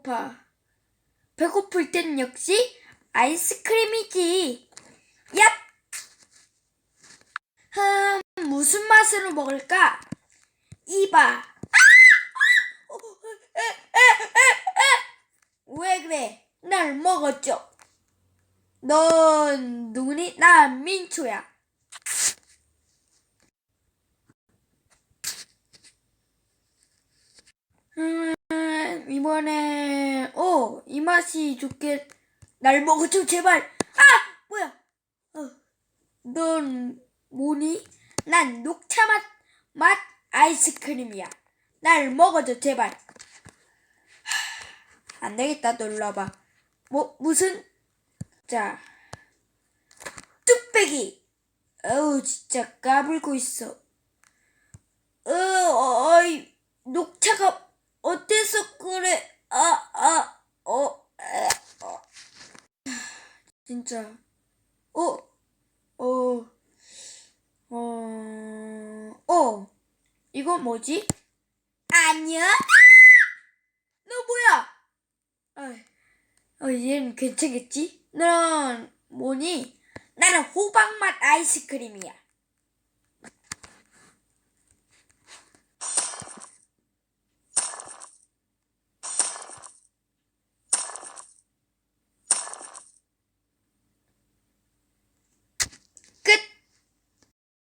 배고파. 배고플 땐 역시 아이스크림이지. 얍! 흠, 무슨 맛으로 먹을까? 이봐. 왜 그래? 날 먹었죠? 넌 누구니? 난 민초야. 이번에, 어, 이 맛이 좋게, 날 먹어줘, 제발. 아! 뭐야? 어, 넌 뭐니? 난 녹차 맛, 맛 아이스크림이야. 날 먹어줘, 제발. 하, 안 되겠다, 놀러 와봐. 뭐, 무슨, 자, 뚝배기. 어우, 진짜 까불고 있어. 어, 어이, 녹차가 어때서 그래? 아, 아, 어, 에, 어. 진짜. 어, 어, 어, 어, 이거 뭐지? 아니야? 너 뭐야? 어이, 어, 얘는 괜찮겠지? 넌 뭐니? 나는 호박맛 아이스크림이야.